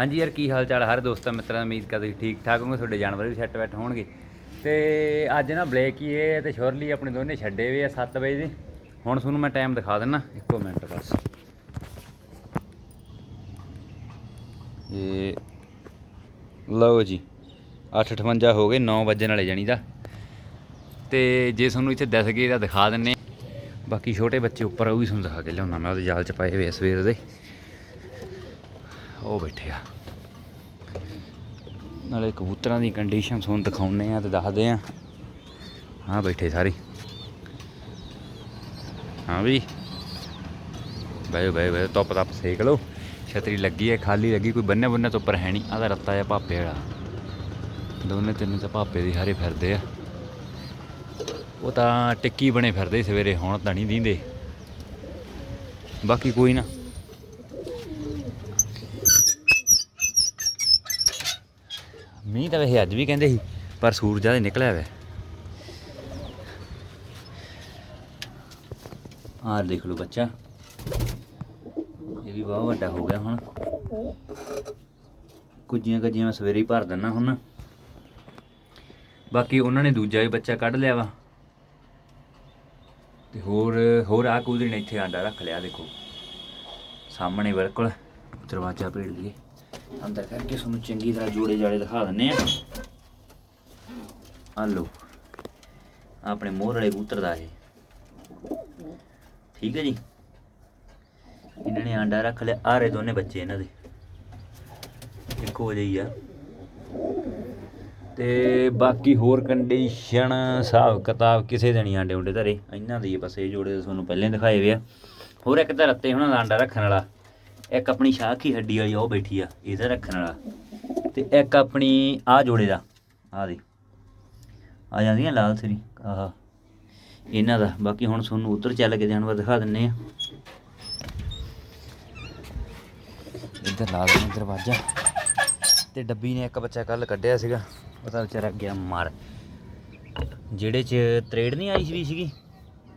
ਹਾਂਜੀ ਯਾਰ, ਕੀ ਹਾਲ ਚਾਲ ਹਰ ਦੋਸਤਾਂ ਮਿੱਤਰਾਂ ਉਮੀਦ ਕਰਦੇ ਠੀਕ ਠਾਕ ਹੋਗੇ ਤੁਹਾਡੇ ਜਾਨਵਰ ਵੀ ਸੈੱਟ ਬੈਠ ਹੋਣਗੇ। ਤੇ ਅੱਜ ਨਾ ਬਲੈਕ ਹੀ ਇਹ ਤੇ ਸ਼ੋਰਲੀ ਆਪਣੇ ਦੋਨੇ ਛੱਡੇ ਵੇ ਆ 7 ਵਜੇ ਦੇ। ਹੁਣ ਤੁਹਾਨੂੰ ਮੈਂ ਟਾਈਮ ਦਿਖਾ ਦਿੰਨਾ, ਇੱਕੋ ਮਿੰਟ ਬਸ। ਇਹ ਲਓ ਜੀ 8:58 ਹੋ ਗਏ 9 ਵਜੇ ਨਾਲੇ ਜਾਣੀ ਦਾ। ਤੇ ਜੇ ਤੁਹਾਨੂੰ ਇੱਥੇ ਦਿਸ ਗਏ ਤਾਂ ਦਿਖਾ ਦਿੰਨੇ ਬਾਕੀ ਛੋਟੇ ਬੱਚੇ ਉੱਪਰ ਉਹ ਵੀ ਤੁਹਾਨੂੰ ਦਿਖਾ ਕੇ ਲਿਆਉਣਾ ਮੈਂ, ਉਹਦੇ ਜਾਲ 'ਚ ਪਾਏ ਹੋਏ ਆ ਸਵੇਰ ਦੇ। ਉਹ ਬੈਠੇ ਆ। ਨਾਲੇ ਕਬੂਤਰਾਂ ਦੀ ਕੰਡੀਸ਼ਨ ਤੁਹਾਨੂੰ ਦਿਖਾਉਣੇ ਆ ਤੇ ਦੱਸਦੇ ਆ। ਹਾਂ, ਬੈਠੇ ਸਾਰੇ। ਹਾਂ ਵੀ। ਬੈ ਬੈ ਬੈ ਟੌਪ ਟੱਪ ਸੇਕ ਲਓ। ਛਤਰੀ ਲੱਗੀ ਹੈ ਖਾਲੀ ਲੱਗੀ, ਕੋਈ ਬੰਨੇ ਬੰਨੇ ਤੋਂ ਉੱਪਰ ਹੈ ਨਹੀਂ। ਆਦਾ ਰੱਤਾ ਜਿਹਾ ਭਾਪੇ ਵਾਲਾ। ਦੋਨੇ ਤਿੰਨ ਤਾਂ ਭਾਪੇ ਦੀ ਹਾਰੇ ਫਿਰਦੇ ਆ। ਉਹ ਤਾਂ ਟਿੱਕੀ ਬਣੇ ਫਿਰਦੇ ਸਵੇਰੇ, ਹੁਣ ਤਾਂ ਨਹੀਂ ਦੀਂਦੇ। ਬਾਕੀ ਕੋਈ ਨਾ। ਮੀਂਹ ਤਾਂ ਵੈਸੇ ਅੱਜ ਵੀ ਕਹਿੰਦੇ ਸੀ, ਪਰ ਸੂਰਜ ਜ਼ਿਆਦਾ ਨਿਕਲਿਆ ਹੋਇਆ ਆਹ ਦੇਖ ਲਓ ਬੱਚਾ। ਇਹ ਵੀ ਬਹੁਤ ਵੱਡਾ ਹੋ ਗਿਆ ਹੁਣ। ਕੁਝੀਆਂ ਕੱਜੀਆਂ ਮੈਂ ਸਵੇਰੇ ਹੀ ਭਰ ਦਿੰਦਾ ਹੁਣ। ਬਾਕੀ ਉਹਨਾਂ ਨੇ ਦੂਜਾ ਵੀ ਬੱਚਾ ਕੱਢ ਲਿਆ ਵਾ। ਤੇ ਹੋਰ ਹੋਰ ਆ ਕੂਦਰੀ ਨੇ ਇੱਥੇ ਆਂਡਾ ਰੱਖ ਲਿਆ, ਦੇਖੋ। ਸਾਹਮਣੇ ਬਿਲਕੁਲ ਦਰਵਾਜ਼ਾ ਭੇੜ ਲਈਏ। ਅੰਦਰ ਕਰਕੇ ਤੁਹਾਨੂੰ ਚੰਗੀ ਤਰ੍ਹਾਂ ਜੋੜੇ ਜਾੜੇ ਦਿਖਾ ਦਿੰਨੇ ਆ ਆ ਲਓ ਆਪਣੇ ਮੋਹਰ ਵਾਲੇ ਕਬੂਤਰ ਦਾ ਇਹ। ਠੀਕ ਹੈ ਜੀ? ਇਹਨਾਂ ਨੇ ਆਂਡਾ ਰੱਖ ਲਿਆ ਆਰੇ ਦੋਨੇ ਬੱਚੇ ਇਹਨਾਂ ਦੇ। ਇੱਕੋ ਜਿਹੀ ਆ। ਤੇ ਬਾਕੀ ਹੋਰ ਕੰਡੀਸ਼ਨ ਹਿਸਾਬ ਕਿਤਾਬ ਕਿਸੇ ਦੇ ਨਹੀਂ ਆਂਡੇ ਉਂਡੇ ਧਰੇ। ਇਹਨਾਂ ਦੀ ਬਸ ਇਹ ਜੋੜੇ ਤਾਂ ਤੁਹਾਨੂੰ ਪਹਿਲਾਂ ਦਿਖਾਏ ਵੇ ਆ। ਹੋਰ ਇੱਕ ਤਾਂ ਰੱਤੇ ਉਹਨਾਂ ਦਾ ਆਂਡਾ ਰੱਖਣ ਵਾਲਾ। ਇੱਕ ਆਪਣੀ ਸ਼ਾਖੀ ਹੱਡੀ ਵਾਲੀ ਉਹ ਬੈਠੀ ਆ, ਇਹਦਾ ਰੱਖਣ ਵਾਲਾ। ਤੇ ਇੱਕ ਆਪਣੀ ਆ ਜੋੜੇ ਦਾ, ਆ ਦੇ। ਆ ਜਾਂਦੀਆਂ ਲਾਲ ਸਰੀ, ਆਹ। ਇਹਨਾਂ ਦਾ, ਬਾਕੀ ਹੁਣ ਤੁਹਾਨੂੰ ਉੱਧਰ ਚੱਲ ਕੇ ਜਾਨਵਰ ਦਿਖਾ ਦਿੰਨੇ ਆ। ਇੱਧਰ ਲਾ ਦੇਣਾ ਦਰਵਾਜ਼ਾ, ਤੇ ਡੱਬੀ ਨੇ ਇੱਕ ਬੱਚਾ ਕੱਲ ਕੱਢਿਆ ਸੀਗਾ ਪਤਾ ਵਿਚਾਰਾ ਗਿਆ ਮਾਰ। ਜਿਹੜੇ ਚ ਤਰੇੜ ਨਹੀਂ ਆਈ ਸੀ ਵੀ ਸੀਗੀ,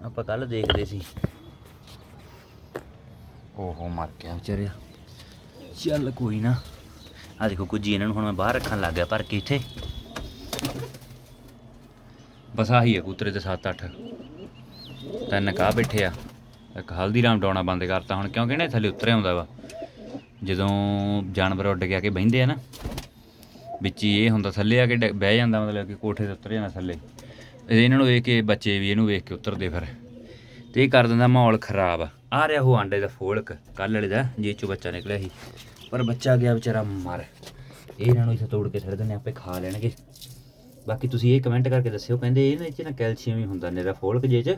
ਆਪਾਂ ਕੱਲ ਦੇਖਦੇ ਸੀ। ਓਹੋ ਮਰ ਗਿਆ। ਵਿਚਾਰਿਆ ਚੱਲ ਕੋਈ ਨਾ। ਆ ਦੇਖੋ ਕੁਝ ਇਹਨਾਂ ਨੂੰ ਹੁਣ ਮੈਂ ਬਾਹਰ ਰੱਖਣ ਲੱਗ ਗਿਆ ਪਰ ਕਿ ਇੱਥੇ। ਬਸ ਆਹੀ ਹੈ ਕੂਤਰੇ ਤੇ 7-8 ਤਿੰਨ ਕਾ ਬੈਠੇ ਆ। ਇੱਕ ਹਲਦੀਰਾਮ ਡਾਉਣਾ ਬੰਦ ਕਰਤਾ ਹੁਣ ਕਿਉਂਕਿ ਨਾ ਥੱਲੇ ਉਤਰ ਆਉਂਦਾ ਵਾ? ਜਦੋਂ ਜਾਨਵਰ ਉੱਡ ਕੇ ਆ ਕੇ ਬਹਿੰਦੇ ਆ ਨਾ ਵਿੱਚ ਹੀ ਇਹ ਹੁੰਦਾ ਥੱਲੇ ਆ ਕੇ ਬਹਿ ਜਾਂਦਾ ਮਤਲਬ ਕਿ ਕੋਠੇ ਤੇ ਉਤਰ ਜਾਂਦਾ ਥੱਲੇ। ਇਹ ਇਹਨਾਂ ਨੂੰ ਵੇਖ ਕੇ ਬੱਚੇ ਵੀ ਇਹਨੂੰ ਵੇਖ ਕੇ ਉਤਰਦੇ ਫਿਰ। ਤੇ ਇਹ ਕਰ ਦਿੰਦਾ ਮਾਹੌਲ ਖਰਾਬ ਆ। ਆ ਰਿਹਾ ਉਹ ਆਂਡੇ ਦਾ ਫੋਲਕ ਕੱਲ ਵਾਲੇ ਦਾ ਜੇ ਚੋਂ ਬੱਚਾ ਨਿਕਲਿਆ ਸੀ। ਪਰ ਬੱਚਾ ਗਿਆ ਵਿਚਾਰਾ ਮਰ। ਇਹ ਇਹਨਾਂ ਨੂੰ ਇੱਥੇ ਤੋੜ ਕੇ ਛੱਡ ਦਿੰਦੇ ਆਪੇ ਖਾ ਲੈਣਗੇ। ਬਾਕੀ ਤੁਸੀਂ ਇਹ ਕਮੈਂਟ ਕਰਕੇ ਦੱਸਿਓ, ਕਹਿੰਦੇ ਇਹ ਨਾ ਇਹ ਨਾ ਕੈਲਸ਼ੀਅਮ ਹੀ ਹੁੰਦਾ ਨਿਹਰਾ ਫੋਲਕ ਜੇ ਚ,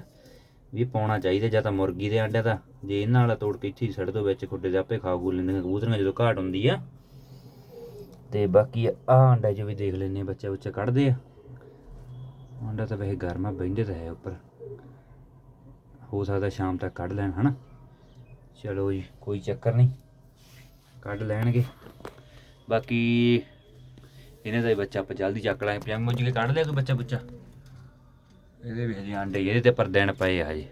ਵੀ ਪਾਉਣਾ ਚਾਹੀਦਾ, ਜਾਂ ਤਾਂ ਮੁਰਗੀ ਦੇ ਆਂਡੇ ਦਾ। ਜੇ ਇਹਨਾਂ ਵਾਲਾ ਤੋੜ ਕੇ ਇੱਥੇ ਹੀ ਛੱਡ ਦੋ ਵਿੱਚ ਖੁੱਡੇ ਦੇ, ਆਪੇ ਖਾ ਖੂ ਲੈਂਦੇ ਕਬੂਤਰੀਆਂ ਜਦੋਂ ਘਾਟ ਹੁੰਦੀ ਆ। ਤੇ ਬਾਕੀ ਆ ਆਂਡਾ ਜੋ ਵੀ ਦੇਖ ਲੈਨੇ ਬੱਚਾ ਉੱਚੇ ਕੱਢਦੇ ਆ। ਆਂਡਾ ਤਾਂ ਵੈਸੇ ਗਰਮਾ ਬਹਿੰਦੇ ਤਾਂ ਹੈ ਉੱਪਰ। ਹੋ ਸਕਦਾ ਸ਼ਾਮ ਤੱਕ ਕੱਢ ਲੈਣ, ਹਨਾ? ਚਲੋ ਜੀ, ਕੋਈ ਚੱਕਰ ਨਹੀਂ। ਕੱਢ ਲੈਣਗੇ। ਬਾਕੀ ਇਹਨਾਂ ਦਾ ਬੱਚਾ ਆਪਾਂ ਜਲਦੀ ਚੱਕ ਲਾਂਗੇ ਪਜਾਮੇ ਮੁੱਝ ਕੇ ਕੱਢ ਲਿਆ ਤੂੰ ਬੱਚਾ ਬੁੱਚਾ? ਇਹਦੇ ਵੀ ਹਜੇ ਆਂਡੇ ਇਹਦੇ ਤੇ ਪਰ ਦਿਨ ਪਏ ਆ ਜੀ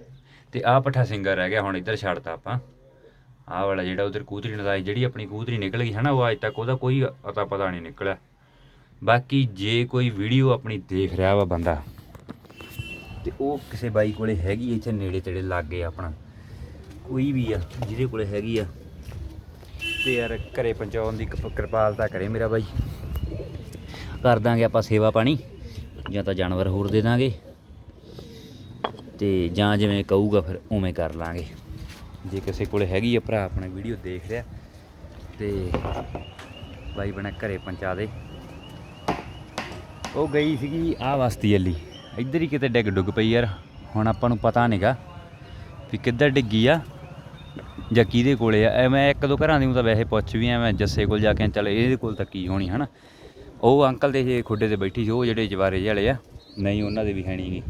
ਤੇ ਆਹ ਪੱਠਾ ਸਿੰਗਰ ਰਹਿ ਗਿਆ, ਹੁਣ ਇੱਧਰ ਛੱਡਤਾ ਆਪਾਂ। ਆਹ ਵਾਲਾ ਜਿਹੜਾ ਉਧਰ ਕੂਤਰੀ ਨਦਾਈ, ਜਿਹੜੀ ਆਪਣੀ ਕੂਤਰੀ ਨਿਕਲ ਗਈ ਹੈ ਨਾ ਉਹ ਅੱਜ ਤੱਕ ਉਹਦਾ ਕੋਈ ਅਤਾ ਪਤਾ ਨਹੀਂ ਨਿਕਲਿਆ। ਬਾਕੀ ਜੇ ਕੋਈ ਵੀਡੀਓ ਆਪਣੀ ਦੇਖ ਰਿਹਾ ਵਾ ਬੰਦਾ ਤੇ ਉਹ ਕਿਸੇ ਬਾਈ ਕੋਲੇ ਹੈਗੀ ਇੱਥੇ ਨੇੜੇ ਤੇੜੇ ਲਾਗੇ ਆਪਣਾ। ਕੋਈ ਵੀ ਆ, ਜਿਹਦੇ ਕੋਲੇ ਹੈਗੀ ਆ। ਤੇ ਯਾਰ ਘਰੇ ਪਹੁੰਚਾਉਣ ਦੀ ਕਿਰਪ- ਕਿਰਪਾਲਤਾ ਕਰੇ ਮੇਰਾ ਬਾਈ। ਕਰ ਦਾਂਗੇ ਆਪਾਂ ਸੇਵਾ ਪਾਣੀ, ਜਾਂ ਤਾਂ ਜਾਨਵਰ ਹੋਰ ਦੇ ਦਾਂਗੇ। ਤੇ ਜਾਂ ਜਿਵੇਂ ਕਹੂਗਾ ਫਿਰ ਉਵੇਂ ਕਰ ਲਾਂਗੇ। ਜੇ ਕਿਸੇ ਕੋਲੇ ਹੈਗੀ ਆ ਭਰਾ, ਆਪਣਾ ਵੀਡੀਓ ਦੇਖ ਰਿਹਾ, ਤੇ ਬਾਈ ਬਣਾ ਘਰੇ ਪਹੁੰਚਾ ਦੇ। ਉਹ ਗਈ ਸੀਗੀ ਆ ਵਸਤੀ ਅੱਲੀ ਇੱਧਰ ਹੀ ਕਿਤੇ ਡਿੱਗ ਡੁੱਗ ਪਈ ਯਾਰ, ਹੁਣ ਆਪਾਂ ਨੂੰ ਪਤਾ ਨਹੀਂਗਾ ਵੀ ਕਿੱਧਰ ਡਿੱਗੀ ਆ ਜਾਂ ਕਿਹਦੇ ਕੋਲੇ ਆ। ਐਵੇਂ ਇੱਕ ਦੋ ਘਰਾਂ ਦੀ ਨੂੰ ਤਾਂ ਵੈਸੇ ਪੁੱਛ ਵੀ ਐਵੇਂ ਜੱਸੇ ਕੋਲ ਜਾ ਕੇ ਚੱਲ ਇਹਦੇ ਕੋਲ ਤਾਂ ਕੀ ਹੋਣੀ, ਹਨਾ? ਉਹ ਅੰਕਲ ਦੇ ਜੇ ਖੁੱਡੇ ਤੇ ਬੈਠੀ ਸੀ, ਉਹ ਜਿਹੜੇ ਜਵਾਰੇ ਜਿਹੇ ਵਾਲੇ ਆ, ਨਹੀਂ ਉਹਨਾਂ ਦੇ ਵੀ ਹੈ ਨਹੀਂਗੀ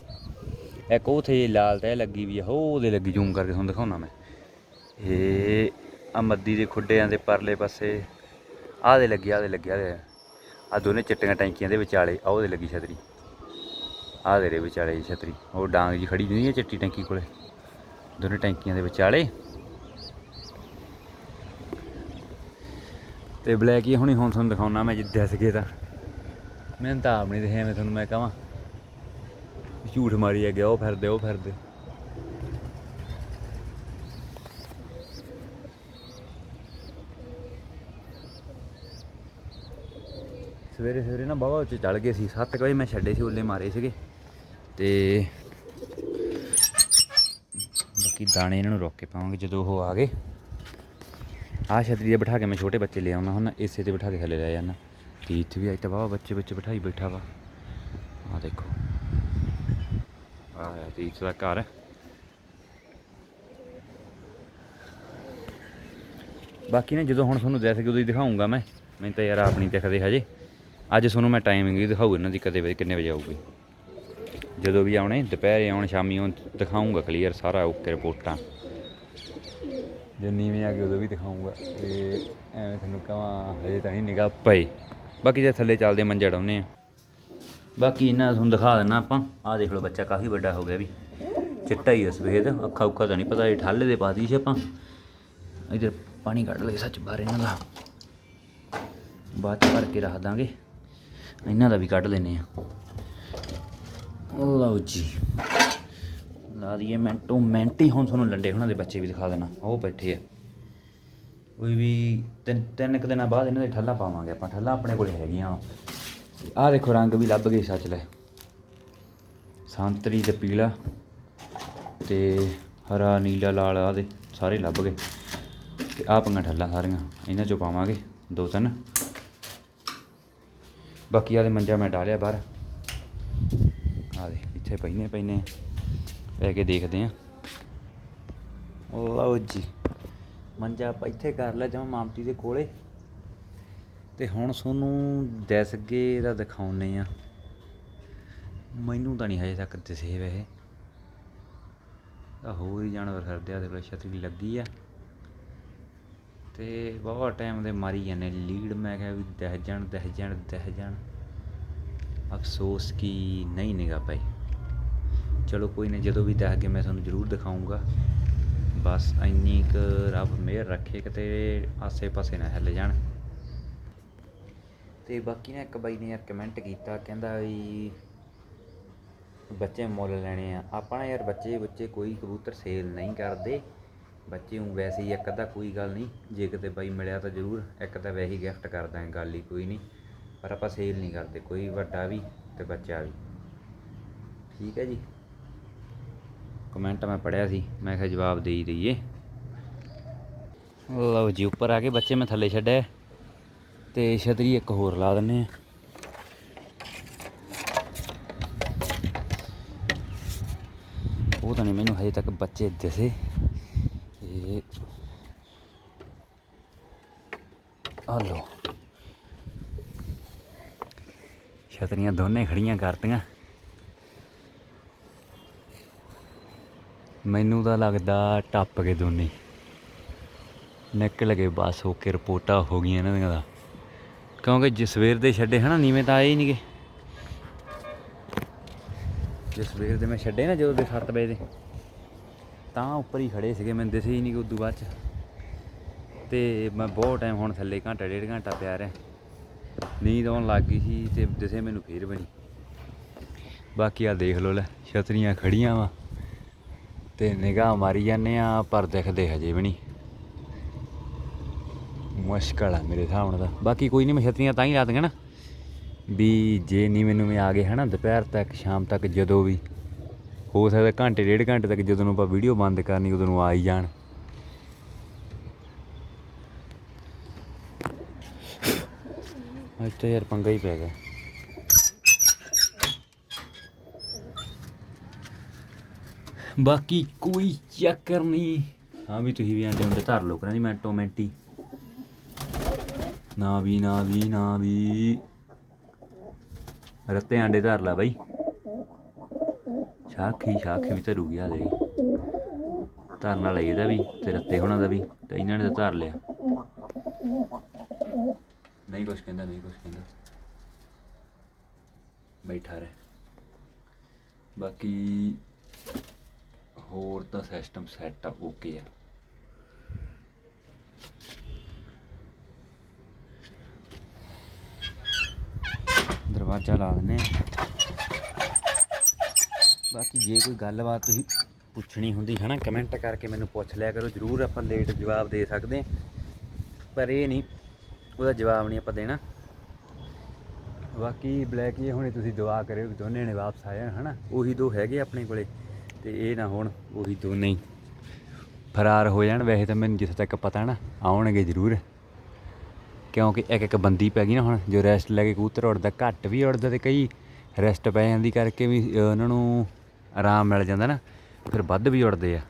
ਇੱਕ ਉਥੇ ਲਾਲ ਤੈ ਲੱਗੀ ਵੀ ਆ ਉਹਦੇ ਲੱਗੀ ਜ਼ੂਮ ਕਰਕੇ ਤੁਹਾਨੂੰ ਦਿਖਾਉਣਾ ਮੈਂ। ਇਹ ਆ ਮੱਦੀ ਦੇ ਖੁੱਡਿਆਂ ਦੇ ਪਰਲੇ ਪਾਸੇ, ਆਹ ਦੇ ਲੱਗੀ, ਆਹ ਦੇ ਲੱਗੀ, ਆਹ ਦੇ। ਆ ਦੋਨੇ ਚਿੱਟੀਆਂ ਟੈਂਕੀਆਂ ਦੇ ਵਿਚਾਲੇ, ਆਹ ਉਹਦੇ ਲੱਗੀ ਛਤਰੀ। ਆ ਦੇ ਰੇ ਵਿਚਾਲੇ ਜੀ ਛਤਰੀ, ਉਹ ਡਾਂਗ ਜੀ ਖੜੀ ਨਹੀਂ ਹੈ ਚਿੱਟੀ ਟੈਂਕੀ ਕੋਲੇ। ਦੋਨੇ ਟੈਂਕੀਆਂ ਦੇ ਵਿਚਾਲੇ। ਤੇ ਬਲੈਕ ਹੀ ਹੁਣੀ ਹੁਣ ਤੁਹਾਨੂੰ ਦਿਖਾਉਣਾ ਮੈਂ ਜਿੱਦਿਆ ਸੀਗੇ ਤਾਂ। ਮੈਂ ਤਾਂ ਆਪ ਨਹੀਂ ਦਿਖਿਆ, ਮੈਂ ਤੁਹਾਨੂੰ ਮੈਂ ਕਹਾਂ। ਝੂਠ ਮਾਰੀ ਗਿਆ, ਉਹ ਫਿਰਦੇ ਉਹ ਫਿਰਦੇ। ਸਵੇਰੇ ਸਵੇਰੇ ਨਾ ਬਾਬਾ ਉੱਚੇ ਚੜ ਗਏ ਸੀ 7 ਵਜੇ ਮੈਂ ਛੱਡੇ ਸੀ ਉੱਲੇ ਮਾਰੇ ਸੀਗੇ। ਤੇ ਬਾਕੀ ਦਾਣੇ ਇਹਨਾਂ ਨੂੰ ਰੋਕ ਕੇ ਪਾਵਾਂਗੇ ਜਦੋਂ ਉਹ ਆ ਗਏ। ਆਹ ਛਤਰੀ ਤੇ ਬਿਠਾ ਕੇ ਮੈਂ ਛੋਟੇ ਬੱਚੇ ਲੈ ਆਉਣਾ ਹੁਣ, ਇਸੇ ਤੇ ਬਿਠਾ ਕੇ ਥੱਲੇ ਲੈ ਜਾਣਾ। ਤੇ ਵੀ ਅੱਜ ਤਾਂ ਬਾਬਾ ਬੱਚੇ ਬੱਚੇ ਬਿਠਾਈ ਬੈਠਾ ਵਾ। ਆਹ ਦੇਖੋ। ਆਹ ਹੈ ਤੀਰਥ ਦਾ ਘਰ। ਬਾਕੀ ਨਾ ਜਦੋਂ ਹੁਣ ਤੁਹਾਨੂੰ ਦੱਸ ਕੇ ਉਦੋਂ ਹੀ ਦਿਖਾਉਂਗਾ ਮੈਂ, ਮੈਨੂੰ ਤਾਂ ਯਾਰ ਆਪਣੀ ਨਹੀਂ ਦਿਖਦੇ ਹਜੇ। ਅੱਜ ਤੁਹਾਨੂੰ ਮੈਂ ਟਾਈਮਿੰਗ ਹੀ ਦਿਖਾਊ ਇਹਨਾਂ ਦੀ ਕਦੇ ਵਜੇ ਕਿੰਨੇ ਵਜੇ ਆਊਗੀ। ਜਦੋਂ ਵੀ ਆਉਣੇ ਦੁਪਹਿਰੇ ਆਉਣ ਸ਼ਾਮੀ ਆਉਣ ਦਿਖਾਉਂਗਾ ਕਲੀਅਰ ਸਾਰਾ ਓਕੇ ਰਿਪੋਰਟਾਂ। ਜੇ ਨੀਵੇਂ ਆ ਗਏ ਉਦੋਂ ਵੀ ਦਿਖਾਉਂਗਾ ਤੇ ਐਵੇਂ ਤੁਹਾਨੂੰ ਕਹਾਂ ਹਜੇ ਤਾਂ ਨਹੀਂ ਨਿਗਾਹ ਪਈ ਬਾਕੀ ਜੇ ਥੱਲੇ ਚੱਲਦੇ ਮੰਜਾ ਡਾਉਨੇ ਆ। ਬਾਕੀ ਇਹਨਾਂ ਤੁਹਾਨੂੰ ਦਿਖਾ ਦਿੰਨਾ ਆਪਾਂ। ਆਹ ਦੇਖ ਲਓ ਬੱਚਾ ਕਾਫੀ ਵੱਡਾ ਹੋ ਗਿਆ ਵੀ। ਚਿੱਟਾ ਹੀ ਆ ਸਵੇਦ ਅੱਖਾਂ ਉੱਖਾਂ ਤਾਂ ਨਹੀਂ ਪਤਾ ਇਹ ਠਾਲੇ ਦੇ ਪਾ ਦੀ ਸੀ ਆਪਾਂ। ਇਧਰ ਪਾਣੀ ਕੱਢ ਲਏ ਸੱਚ ਬਾਹਰ ਇਹਨਾਂ ਦਾ। ਬਾਅਦ ਭਰ ਕੇ ਰੱਖ ਦਾਂਗੇ। ਇਹਨਾਂ ਦਾ ਵੀ ਕੱਢ ਲੈਨੇ ਆ। ਲਓ ਜੀ। ਲਾ ਦਈਏ ਮਿੰਟੋ, ਮਿੰਟ ਹੀ ਹੁਣ ਤੁਹਾਨੂੰ ਲੰਡੇ ਉਹਨਾਂ ਦੇ ਬੱਚੇ ਵੀ ਦਿਖਾ ਦੇਣਾ। ਉਹ ਬੈਠੇ ਆ। ਕੋਈ ਵੀ ਤਿੰਨ ਤਿੰਨ ਕੁ ਦਿਨਾਂ ਬਾਅਦ ਇਹਨਾਂ ਦੇ ਠੱਲਾ ਪਾਵਾਂਗੇ ਆਪਾਂ। ਠੱਲਾ ਆਪਣੇ ਕੋਲ ਹੈਗੀਆਂ। ਆਹ ਦੇਖੋ ਰੰਗ ਵੀ ਲੱਭ ਗਏ ਸੱਚ ਲੈ। ਸੰਤਰੀ ਤੇ ਪੀਲਾ ਤੇ ਹਰਾ, ਨੀਲਾ, ਲਾਲ ਆਦੇ ਸਾਰੇ ਲੱਭ ਗਏ। ਤੇ ਆਹ ਪੰਗਾ ਠੱਲਾ ਸਾਰੀਆਂ, ਇਹਨਾਂ ਚੋਂ ਪਾਵਾਂਗੇ ਦੋ ਤਿੰਨ। ਬਾਕੀ ਆਦੇ ਮੰਜਾ ਮੈਂ ਡਾਲਿਆ ਬਾਹਰ। ਆਦੇ ਇੱਥੇ ਪੈਨੇ ਪੈਨੇ ਪੈ ਕੇ ਦੇਖਦੇ ਆ। ਲਓ ਜੀ, ਮੰਜਾ ਆਪਾਂ ਇੱਥੇ ਕਰ ਲਿਆ ਜਮਾ ਮਾਮਤੀ ਦੇ ਕੋਲੇ। ਤੇ ਹੁਣ ਤੁਹਾਨੂੰ ਦਿਸਗੇ ਦਾ ਦਿਖਾਉਨੇ ਆ। ਮੈਨੂੰ ਤਾਂ ਨਹੀਂ ਹਜੇ ਤੱਕ ਦਿਸੇ ਵੈਸੇ। ਆ ਹੋਰ ਹੀ ਜਾਨਵਰ ਫਿਰਦੇ ਆ ਦੇ ਕੋਲ ਛਤਰੀ ਲੱਗੀ ਆ। ਤੇ ਬਹੁਤ ਟਾਈਮ ਦੇ ਮਾਰੀ ਜਾਂਦੇ ਲੀਡ ਮੈਂ ਕਿਹਾ ਵੀ ਦਹਿ ਜਾਣ ਦਹਿ ਜਾਣ ਦਹਿ ਜਾਣ। ਅਫਸੋਸ ਕਿ ਨਹੀਂ ਨਿਗਾ ਪਈ। ਚਲੋ ਕੋਈ ਨਾ, ਜਦੋਂ ਵੀ ਦਹਿ ਕੇ ਮੈਂ ਤੁਹਾਨੂੰ ਜ਼ਰੂਰ ਦਿਖਾਉਂਗਾ ਬਸ ਇੰਨੀ ਕੁ ਰੱਬ ਮਿਹਰ ਰੱਖੇ ਕਿਤੇ ਆਸੇ-ਪਾਸੇ ਨਾ ਹਿੱਲ ਜਾਣ। ਤੇ ਬਾਕੀ ਨਾ ਇੱਕ ਬਾਈ ਨੇ ਯਾਰ ਕਮੈਂਟ ਕੀਤਾ, ਕਹਿੰਦਾ ਵੀ ਬੱਚੇ ਮੁੱਲ ਲੈਣੇ ਆ। ਆਪਾਂ ਨਾ ਯਾਰ ਬੱਚੇ ਬੱਚੇ ਕੋਈ ਕਬੂਤਰ ਸੇਲ ਨਹੀਂ ਕਰਦੇ। ਬੱਚੇ ਨੂੰ ਵੈਸੇ ਹੀ ਇੱਕ ਅੱਧਾ ਕੋਈ ਗੱਲ ਨਹੀਂ। ਜੇ ਕਿਤੇ ਬਾਈ ਮਿਲਿਆ ਤਾਂ ਜ਼ਰੂਰ ਇੱਕ ਤਾਂ ਵੈਸੇ ਹੀ ਗਿਫਟ ਕਰ ਦਾਂਗੇ, ਗੱਲ ਹੀ ਕੋਈ ਨਹੀਂ। ਪਰ ਆਪਾਂ ਸੇਲ ਨਹੀਂ ਕਰਦੇ, ਕੋਈ ਵੱਡਾ ਵੀ ਤੇ ਬੱਚਾ ਵੀ। ਠੀਕ ਹੈ ਜੀ? ਕਮੈਂਟ ਮੈਂ ਪੜਿਆ ਸੀ, ਮੈਂ ਕਿਹਾ ਜਵਾਬ ਦੇ ਹੀ ਦਈਏ। ਲਓ ਜੀ, ਉੱਪਰ ਆ ਕੇ ਬੱਚੇ ਮੈਂ ਥੱਲੇ ਛੱਡਿਆ। ਤੇ ਛਤਰੀ ਇੱਕ ਹੋਰ ਲਾ ਦਿੰਨੇ ਆ ਉਹ ਤਾਂ ਨਹੀਂ ਮੈਨੂੰ ਹਜੇ ਤੱਕ ਬੱਚੇ ਦਿਸੇ। ਇਹ ਆ ਲਓ। ਛਤਰੀਆਂ ਦੋਨੇ ਖੜੀਆਂ ਕਰਤੀਆਂ। ਮੈਨੂੰ ਤਾਂ ਲੱਗਦਾ ਟੱਪ ਕੇ ਦੋਨੇ। ਨਿਕਲ ਗਏ ਬਸ ਹੋ ਕੇ ਰਿਪੋਰਟਾਂ ਹੋ ਗਈਆਂ ਇਹਨਾਂ ਦੀਆਂ ਦਾ ਕਿਉਂਕਿ ਜੇ ਸਵੇਰ ਦੇ ਛੱਡੇ ਹਨਾ, ਨੀਵੇਂ ਤਾਂ ਆਏ ਹੀ ਨਹੀਂਗੇ। ਜੇ ਸਵੇਰ ਦੇ ਮੈਂ ਛੱਡੇ ਨਾ, ਜਦੋਂ ਦੇ 7 ਵਜੇ ਦੇ, ਤਾਂ ਉੱਪਰ ਹੀ ਖੜੇ ਸੀਗੇ ਮੈਨੂੰ ਦਿਸੇ ਹੀ ਨਹੀਂ ਉਦੋਂ ਬਾਅਦ ਚ। ਤੇ ਮੈਂ ਬਹੁਤ ਟਾਈਮ ਹੁਣ ਥੱਲੇ ਘੰਟਾ, ਡੇਢ ਘੰਟਾ ਪਿਆ ਰਿਹਾ। ਨੀਂਦ ਆਉਣ ਲੱਗ ਗਈ ਸੀ ਤੇ ਦਿਸੇ ਮੈਨੂੰ ਫੇਰ ਬਣੀ ਬਾਕੀ ਆ ਦੇਖ ਲੋ ਲੈ, ਛਤਰੀਆਂ ਖੜੀਆਂ ਵਾ। ਤੇ ਨਿਗਾਹ ਮਾਰੀ ਜਾਂਦੇ ਆ, ਪਰ ਦਿਖਦੇ ਹਜੇ ਵੀ ਨਹੀਂ ਮੁਸ਼ਕਲ ਆ ਮੇਰੇ ਹਿਸਾਬ ਨਾਲ ਬਾਕੀ ਕੋਈ ਨਹੀਂ ਮੈਂ ਛਤਰੀਆਂ ਤਾਂ ਹੀ ਲਾ ਦਾਂਗਾ ਨਾ। ਵੀ ਜੇ ਨਹੀਂ ਮੈਨੂੰ ਮੈਂ ਆ ਗਏ ਹਨਾ, ਦੁਪਹਿਰ ਤੱਕ, ਸ਼ਾਮ ਤੱਕ, ਜਦੋਂ ਵੀ। ਹੋ ਸਕਦਾ ਘੰਟੇ, ਡੇਢ ਘੰਟੇ ਤੱਕ ਜਦੋਂ ਨੂੰ ਆਪਾਂ ਵੀਡੀਓ ਬੰਦ ਕਰਨੀ, ਉਦੋਂ ਨੂੰ ਆ ਹੀ ਜਾਣ। ਅੱਜ ਤਾਂ ਯਾਰ ਪੰਗਾ ਹੀ ਪੈ ਗਿਆ। ਬਾਕੀ ਕੋਈ ਚੱਕਰ ਨਹੀਂ। ਹਾਂ ਵੀ ਤੁਸੀਂ ਵੀ ਆਂਦੇ ਹੁੰਦੇ ਧਰ ਲੋ ਕਰਾਂ ਦੀ ਮਿੰਟੋ। ਨਾ ਵੀ ਨਾ ਵੀ ਨਾ ਵੀ। ਰੱਤੇ ਆਂਡੇ ਧਰ ਲਾ ਬਾਈ। ਸ਼ਾਖੀ ਸ਼ਾਖੀ ਵੀ ਧਰੂਗੀ ਆ ਦੇ ਧਰਨ ਵਾਲਾ ਇਹਦਾ ਵੀ ਤੇ ਰੱਤੇ ਹੋਣਾ ਦਾ ਵੀ ਤੇ ਇਹਨਾਂ ਨੇ ਤਾਂ ਧਰ ਲਿਆ। ਨਹੀਂ, ਕੁਛ ਕਹਿੰਦਾ, ਨਹੀਂ, ਕੁਛ ਕਹਿੰਦਾ। ਬੈਠਾ ਰਹੇ। ਬਾਕੀ ਹੋਰ ਤਾਂ ਸਿਸਟਮ ਸੈਟ ਆ ਓਕੇ ਆ। ਦਰਵਾਜ਼ਾ ਲਾ ਦਿੰਨੇ ਬਾਕੀ ਜੇ ਕੋਈ ਗੱਲਬਾਤ ਤੁਸੀਂ ਪੁੱਛਣੀ ਹੁੰਦੀ ਹੈ ਨਾ ਕਮੈਂਟ ਕਰਕੇ ਮੈਨੂੰ ਪੁੱਛ ਲਿਆ ਕਰੋ। ਜਰੂਰ ਆਪਾਂ ਲੇਟ ਜਵਾਬ ਦੇ ਸਕਦੇ ਪਰ ਇਹ ਨਹੀਂ ਉਹਦਾ ਜਵਾਬ ਨਹੀਂ ਆਪਾਂ ਦੇਣਾ। ਬਾਕੀ ਬਲੈਕ ਇਹ ਹੁਣੇ ਤੁਸੀਂ ਦੁਆ ਕਰਿਓ ਕਿ ਦੋਨੇ ਨੇ ਵਾਪਸ ਆ ਜਾਣ ਹਨਾ? ਉਹੀ ਦੋ ਹੈਗੇ ਆਪਣੇ ਕੋਲੇ ਤੇ ਇਹ ਨਾ ਹੁਣ ਉਹੀ ਦੋਨੇ ਹੀ ਫਰਾਰ ਹੋ ਜਾਣ ਵੈਸੇ ਤਾਂ ਮੈਨੂੰ ਜਿੱਥੇ ਤੱਕ ਪਤਾ ਨਾ ਆਉਣਗੇ ਜ਼ਰੂਰ। ਕਿਉਂਕਿ ਇੱਕ ਇੱਕ ਬੰਦੀ ਪੈ ਗਈ ਨਾ ਹੁਣ ਜੋ ਰੈਸਟ ਲੈ ਕੇ ਕਬੂਤਰ ਉੜਦਾ ਘੱਟ ਵੀ ਉੜਦਾ ਤੇ ਕਈ ਰੈਸਟ ਪੈ ਜਾਂਦੀ ਕਰਕੇ ਵੀ ਉਹਨਾਂ ਨੂੰ ਆਰਾਮ ਮਿਲ ਜਾਂਦਾ ਨਾ ਫਿਰ ਵੱਧ ਵੀ ਉੜਦੇ ਆ।